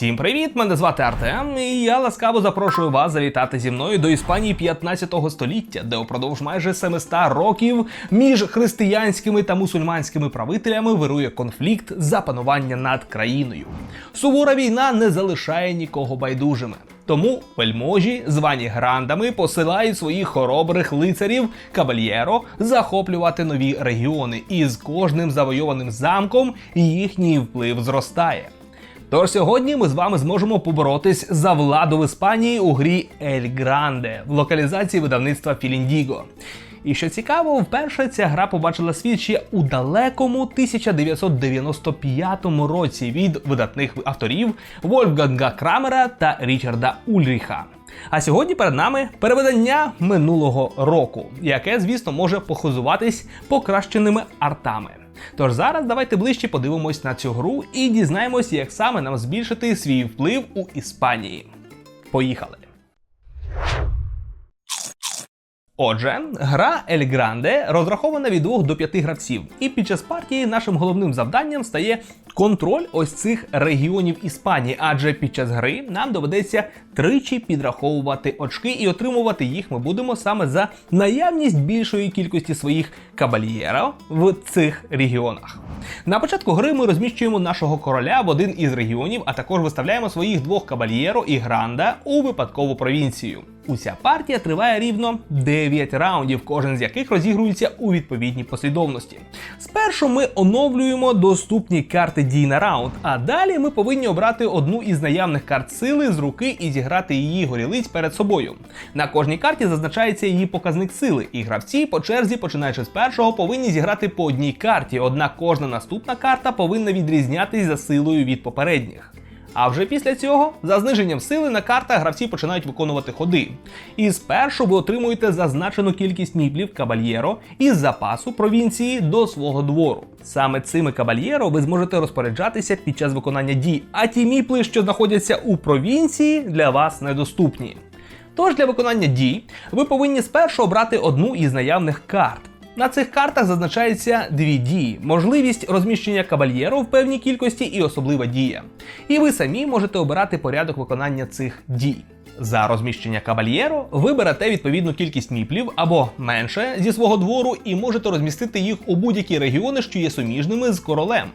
Всім привіт! Мене звати Артем, і я ласкаво запрошую вас завітати зі мною до Іспанії 15 століття, де упродовж майже 700 років між християнськими та мусульманськими правителями вирує конфлікт за панування над країною. Сувора війна не залишає нікого байдужими. Тому вельможі, звані грандами, посилають своїх хоробрих лицарів кабальєро захоплювати нові регіони, і з кожним завойованим замком їхній вплив зростає. Тож сьогодні ми з вами зможемо поборотись за владу в Іспанії у грі Ель Гранде в локалізації видавництва Філіндіго. І що цікаво, вперше ця гра побачила світ ще у далекому 1995 році від видатних авторів Вольфганга Крамера та Річарда Ульріха. А сьогодні перед нами переведення минулого року, яке, звісно, може похизуватись покращеними артами. Тож зараз давайте ближче подивимось на цю гру і дізнаємось, як саме нам збільшити свій вплив у Іспанії. Поїхали! Отже, гра Ель Гранде розрахована від 2 до 5 гравців, і під час партії нашим головним завданням стає контроль ось цих регіонів Іспанії, адже під час гри нам доведеться тричі підраховувати очки, і отримувати їх ми будемо саме за наявність більшої кількості своїх кабальєрів в цих регіонах. На початку гри ми розміщуємо нашого короля в один із регіонів, а також виставляємо своїх двох кабальєро і гранда у випадкову провінцію. Уся партія триває рівно 9 раундів, кожен з яких розігрується у відповідній послідовності. Спершу ми оновлюємо доступні карти дій на раунд, а далі ми повинні обрати одну із наявних карт сили з руки і зіграти її горілиць перед собою. На кожній карті зазначається її показник сили, і гравці по черзі, починаючи з першого, повинні зіграти по одній карті, однак кожна наступна карта повинна відрізнятись за силою від попередніх. А вже після цього, за зниженням сили на картах гравці починають виконувати ходи. І спершу ви отримуєте зазначену кількість міплів кабальєро із запасу провінції до свого двору. Саме цими кабальєро ви зможете розпоряджатися під час виконання дій, а ті міпли, що знаходяться у провінції, для вас недоступні. Тож для виконання дій ви повинні спершу обрати одну із наявних карт. На цих картах зазначаються дві дії: можливість розміщення кабальєру в певній кількості і особлива дія. І ви самі можете обирати порядок виконання цих дій. За розміщення кабальєру ви берете відповідну кількість міплів або менше зі свого двору і можете розмістити їх у будь-які регіони, що є суміжними з королем.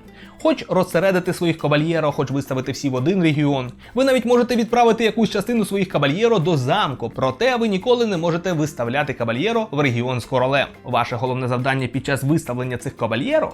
Хоч розсередити своїх кабальєро, хоч виставити всі в один регіон. Ви навіть можете відправити якусь частину своїх кабальєро до замку, проте ви ніколи не можете виставляти кабальєро в регіон з королем. Ваше головне завдання під час виставлення цих кабальєро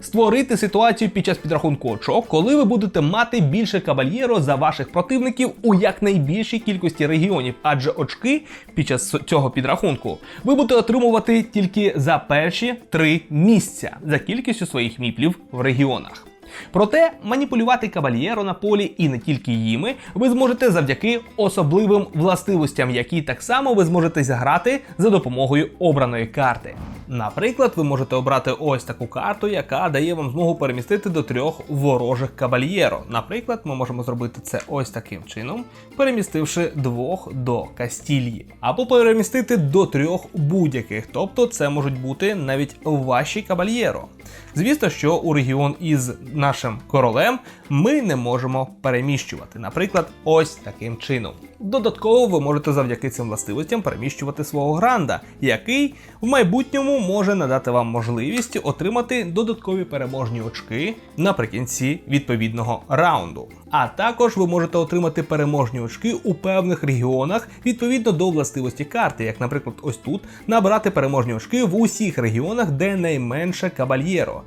створити ситуацію під час підрахунку очок, коли ви будете мати більше кабальєро за ваших противників у якнайбільшій кількості регіонів, адже очки під час цього підрахунку ви будете отримувати тільки за перші три місця за кількістю своїх міплів в регіонах. Проте маніпулювати кавальєро на полі і не тільки їми ви зможете завдяки особливим властивостям, які так само ви зможете зіграти за допомогою обраної карти. Наприклад, ви можете обрати ось таку карту, яка дає вам змогу перемістити до трьох ворожих кабальєро. Наприклад, ми можемо зробити це ось таким чином, перемістивши двох до Кастільї, або перемістити до трьох будь-яких, тобто це можуть бути навіть ваші кабальєро. Звісно, що у регіон із нашим королем ми не можемо переміщувати, наприклад, ось таким чином. Додатково ви можете завдяки цим властивостям переміщувати свого гранда, який в майбутньому може надати вам можливість отримати додаткові переможні очки наприкінці відповідного раунду. А також ви можете отримати переможні очки у певних регіонах відповідно до властивості карти, як, наприклад, ось тут набрати переможні очки в усіх регіонах, де найменше кабальєро.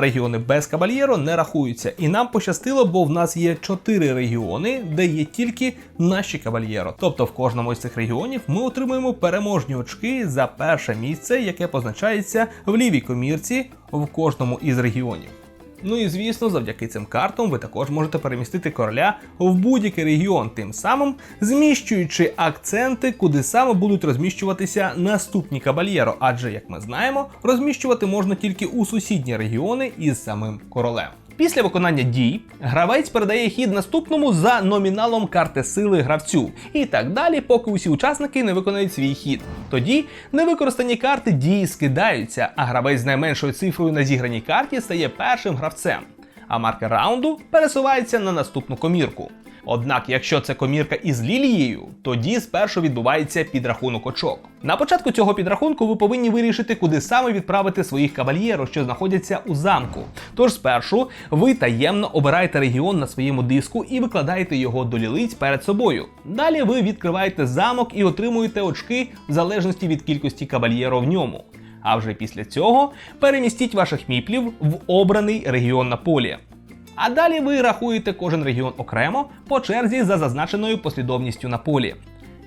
Регіони без кабальєро не рахуються. І нам пощастило, бо в нас є 4 регіони, де є тільки наші кавальєро. Тобто в кожному з цих регіонів ми отримуємо переможні очки за перше місце, яке позначається в лівій комірці в кожному із регіонів. Ну і звісно, завдяки цим картам ви також можете перемістити короля в будь-який регіон, тим самим зміщуючи акценти, куди саме будуть розміщуватися наступні кабальєро. Адже, як ми знаємо, розміщувати можна тільки у сусідні регіони із самим королем. Після виконання дій гравець передає хід наступному за номіналом карти сили гравцю, і так далі, поки усі учасники не виконають свій хід. Тоді невикористані карти дії скидаються, а гравець з найменшою цифрою на зіграній карті стає першим гравцем. а маркер раунду пересувається на наступну комірку. Однак, якщо це комірка із лілією, тоді спершу відбувається підрахунок очок. На початку цього підрахунку ви повинні вирішити, куди саме відправити своїх кавальєрів, що знаходяться у замку. Тож спершу ви таємно обираєте регіон на своєму диску і викладаєте його до лілиць перед собою. Далі ви відкриваєте замок і отримуєте очки в залежності від кількості кавальєрів в ньому. А вже після цього перемістіть ваших міплів в обраний регіон на полі. А далі ви рахуєте кожен регіон окремо по черзі за зазначеною послідовністю на полі.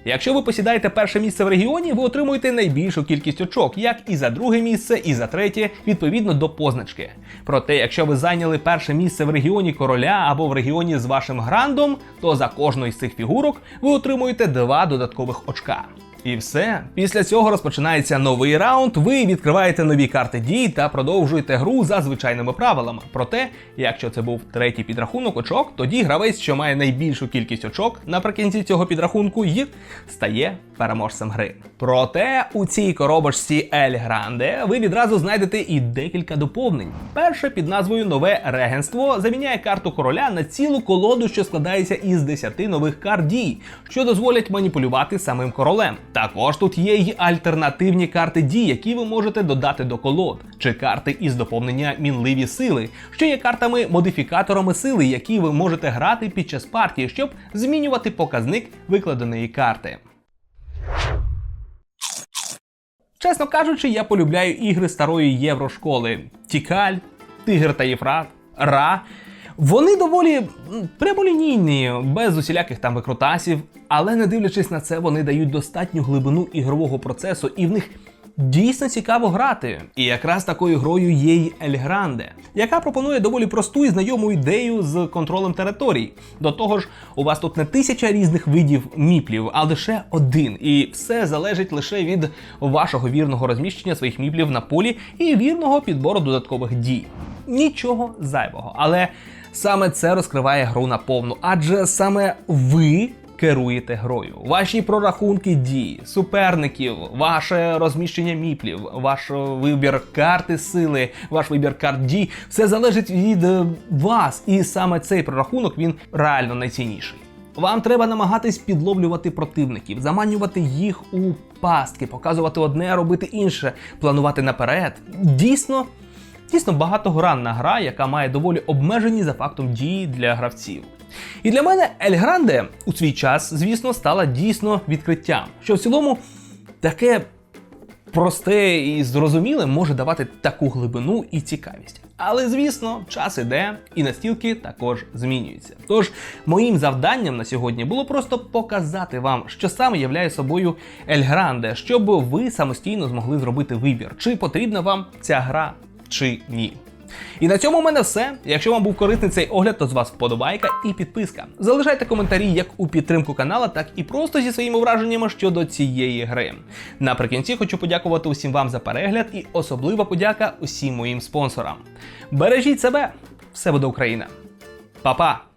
Якщо ви посідаєте перше місце в регіоні, ви отримуєте найбільшу кількість очок, як і за друге місце, і за третє, відповідно до позначки. Проте, якщо ви зайняли перше місце в регіоні короля або в регіоні з вашим грандом, то за кожну із цих фігурок ви отримуєте два додаткових очка. І все. Після цього розпочинається новий раунд. Ви відкриваєте нові карти дій та продовжуєте гру за звичайними правилами. Проте, якщо це був третій підрахунок очок, тоді гравець, що має найбільшу кількість очок наприкінці цього підрахунку, й стає переможцем гри. Проте у цій коробочці Ель Гранде ви відразу знайдете і декілька доповнень. Перше під назвою Нове регенство заміняє карту короля на цілу колоду, що складається із 10 нових карт дій, що дозволять маніпулювати самим королем. Також тут є й альтернативні карти дій, які ви можете додати до колод, чи карти із доповнення мінливі сили, що є картами-модифікаторами сили, які ви можете грати під час партії, щоб змінювати показник викладеної карти. Чесно кажучи, я полюбляю ігри старої єврошколи: Тікаль, Тигр та Єфрат, Ра. Вони доволі прямолінійні, без усіляких там викрутасів, але не дивлячись на це, вони дають достатню глибину ігрового процесу, і в них дійсно цікаво грати. І якраз такою грою є й Ель Гранде, яка пропонує доволі просту і знайому ідею з контролем територій. До того ж, у вас тут не тисяча різних видів міплів, а лише один. І все залежить лише від вашого вірного розміщення своїх міплів на полі і вірного підбору додаткових дій. Нічого зайвого, але саме це розкриває гру наповну, адже саме ви керуєте грою. Ваші прорахунки дій, суперників, ваше розміщення міплів, ваш вибір карти сили, ваш вибір карт дій, все залежить від е, вас. І саме цей прорахунок він реально найцінніший. Вам треба намагатись підловлювати противників, заманювати їх у пастки, показувати одне, робити інше, планувати наперед. Дійсно, дійсно багатогранна гра, яка має доволі обмежені за фактом дії для гравців. І для мене Ель Гранде у свій час, звісно, стала дійсно відкриттям, що в цілому таке просте і зрозуміле може давати таку глибину і цікавість. Але звісно, час іде, і настілки також змінюються. Тож моїм завданням на сьогодні було просто показати вам, що саме являє собою Ель Гранде, щоб ви самостійно змогли зробити вибір, чи потрібна вам ця гра, чи ні. І на цьому в мене все. Якщо вам був корисний цей огляд, то з вас вподобайка і підписка. Залишайте коментарі як у підтримку канала, так і просто зі своїми враженнями щодо цієї гри. Наприкінці хочу подякувати усім вам за перегляд і особлива подяка усім моїм спонсорам. Бережіть себе, все буде Україна. Па-па!